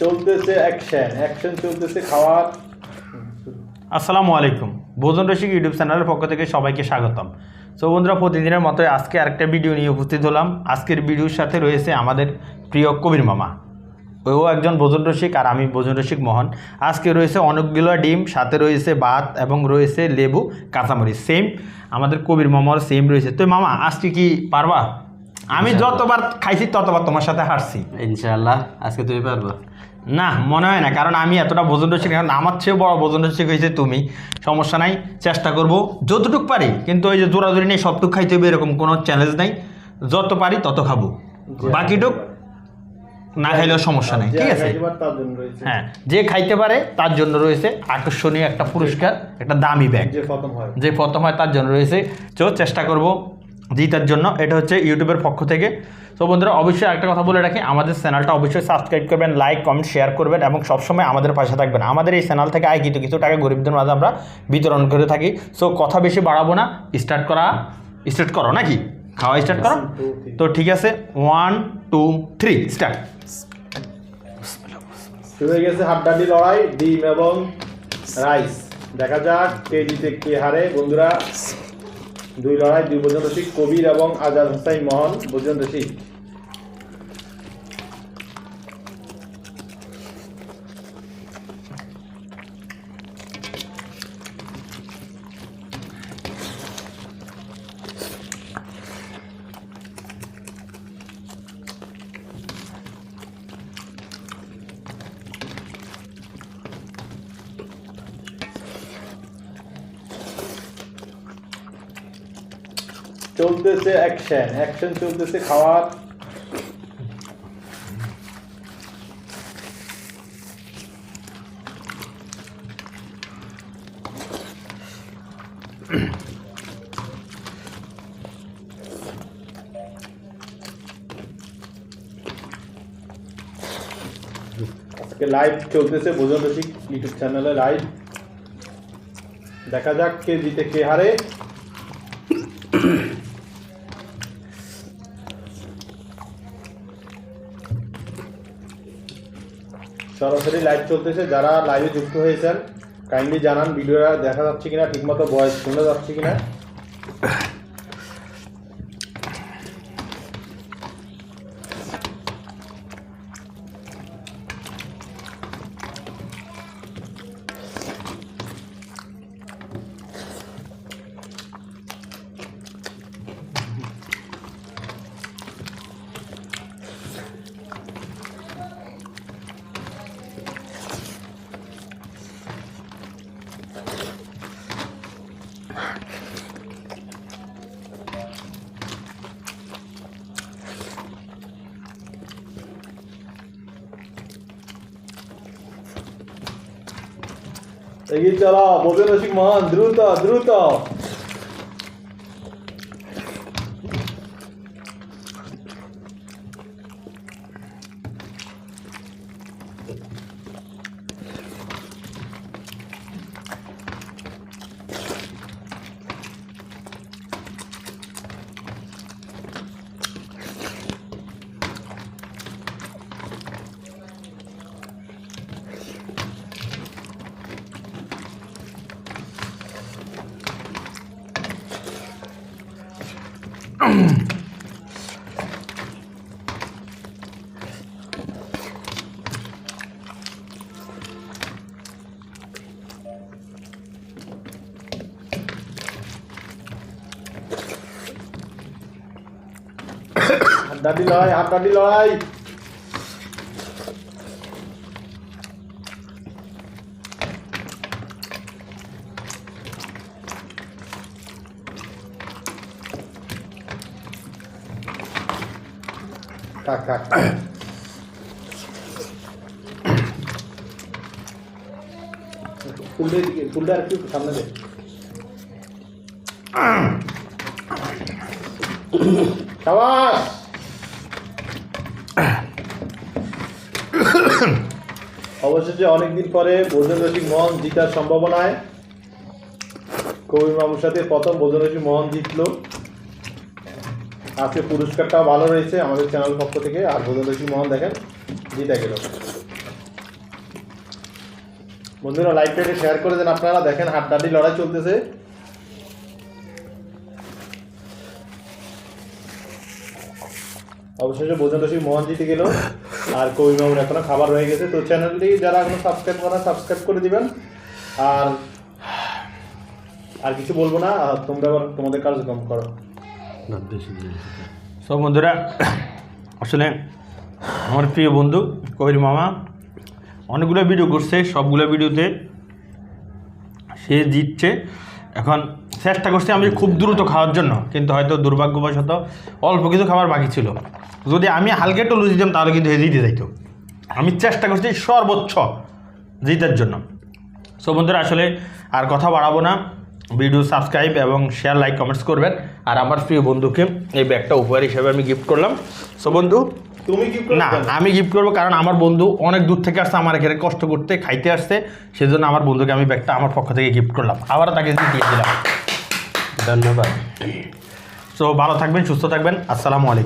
চলতেছে action action চলতেছে খাওয়ার। আসসালামু আলাইকুম। ভোজন রসিক ইউটিউব চ্যানেলের পক্ষ থেকে সবাইকে স্বাগতম। সো বন্ধুরা, প্রতিদিনের মতো আজকে আরেকটা ভিডিও নিয়ে উপস্থিত হলাম। আজকের ভিডিওর সাথে রয়েছে আমাদের প্রিয় কবির মামা। ও একজন ভোজন রসিক আর আমি ভোজন রসিক মোহন। আজকে রয়েছে অনেকগুলো ডিম, সাথে রয়েছে ভাত এবং রয়েছে লেবু, কাঁচামরিচ। সেম আমাদের কবির মামার সেম রয়েছে। তো মামা, আজকে কি পারবা? আমি যতবার খাইছি ততবার তোমার সাথে হারছি। ইনশাআল্লাহ আজকে তুমি পারব। না মনে হয় না কারণ আমি এতটা ভোজন রসিক কারণ আমার চেয়েও বড় ভোজন রসিক হয়েছে তুমি। সমস্যা নাই চেষ্টা করব। যতটুক পারি কিন্তু ওই যে জোরাজোরি নেই সবটুক খাইতে হবে এরকম কোনো চ্যালেঞ্জ নাই। যত পারি তত খাব। বাকিটুক না খাইলেও সমস্যা নেই ঠিক আছে? খাইবার তার জন্য রয়েছে। হ্যাঁ যে খাইতে পারে তার জন্য রয়েছে আকর্ষণীয় একটা পুরস্কার একটা দামি ব্যাগ। হয়। যে প্রথম হয় তার জন্য রয়েছে। তো চেষ্টা করব। জিতার জন্য। এটা হচ্ছে ইউটিউবের পক্ষ থেকে। তো বন্ধুরা অবশ্যই একটা কথা বলে রাখি আমাদের চ্যানেলটা অবশ্যই সাবস্ক্রাইব করবেন লাইক কমেন্ট শেয়ার করবেন এবং সবসময় আমাদের পাশে থাকবেন। আমাদের এই চ্যানেল থেকে আয় কিছু কিছু টাকা গরিবদের মাঝে আমরা বিতরণ করে থাকি। সো কথা বেশি বাড়াবো না। স্টার্ট করা স্টার্ট করো নাকি? খাওয়া স্টার্ট করো? তো ঠিক আছে ওয়ান টু থ্রি স্টার্ট শুরু হয়ে গেছে হাড্ডাডি লড়াই ডিম এবং রাইস দেখা যাক কে জিতে কে হারে। বন্ধুরা দুই লড়াই দুই বজন রশিদ কবির এবং আজাদ হোসাইন মোহন বজন রসিক চলতেছে অ্যাকশন অ্যাকশন চলতেছে খাওয়ার। আজকে লাইভ চলতেছে ভোজন রসিক ইউটিউব চ্যানেলে লাইভ দেখা যাক কে জিতে, কে হারে। সরাসরি লাইভ চলতেছে। যারা লাইভে যুক্ত হয়েছেন কাইন্ডলি জানান, ভিডিওটা দেখা যাচ্ছে কিনা, ঠিকমতো বয়স শুনে যাচ্ছে কিনা। এগিয়ে চলো বোঝেন রসিক মহান দ্রুত দ্রুত হাড্ডাডি লড়াই হাড্ডাডি লড়াই থাক থাক ফুলটা এদিকে ফুলটা আর একটু সামনে দে সাবাস অবশেষে অনেকদিন পরে ভোজন রসিক মোহন জিতার সম্ভাবনায় কবির মামুর সাথে প্রথম ভোজন রসিক মোহন জিতলো। আজকে পুরস্কারটাও ভালো রয়েছে আমাদের চ্যানেল পক্ষ থেকে। আর রসিক মোহন দেখেন জিতে গেল বন্ধুরা লাইভটা একটু শেয়ার করে দেন আপনারা। দেখেন হাড্ডাডি লড়াই চলতেছে। অবশেষে বোঝান দশী মোহন জিতে গেল। আর কবি মামুন এখনও খাবার হয়ে গেছে। তো চ্যানেলটি যারা এখনও সাবস্ক্রাইব করা সাবস্ক্রাইব করে দিবেন। আর আর কিছু বলব না। তোমরা আবার তোমাদের কার্যক্রম করো। সো বন্ধুরা, আসলে আমার প্রিয় বন্ধু কবির মামা, অনেকগুলো ভিডিও করছে, সবগুলো ভিডিওতে সে জিতছে। এখন চেষ্টা করছি আমি খুব দ্রুত খাওয়ার জন্য, কিন্তু হয়তো দুর্ভাগ্যবশত অল্প কিছু খাবার বাকি ছিল। যদি আমি হালকা একটু লুচি দিতাম, তাহলে কিন্তু জিতে যাইতো। আমি চেষ্টা করছি সর্বোচ্চ জিতার জন্য। সো বন্ধুরা, আসলে আর কথা বাড়াবো না। ভিডিও সাবস্ক্রাইব এবং শেয়ার লাইক কমেন্টস করবেন। আর আমার প্রিয় বন্ধুকে এই ব্যাগটা উপহার হিসেবে আমি গিফট করলাম। সো বন্ধু তুমি করবে না আমি গিফট করব কারণ আমার বন্ধু অনেক দূর থেকে আসছে আমার এখানে কষ্ট করতে খাইতে আসছে। সেজন্য আমার বন্ধুকে আমি ব্যাগটা আমার পক্ষ থেকে গিফট করলাম। আবার তাকে দিয়ে দিলাম। ধন্যবাদ। সো ভালো থাকবেন সুস্থ থাকবেন। আসসালামু আলাইকুম।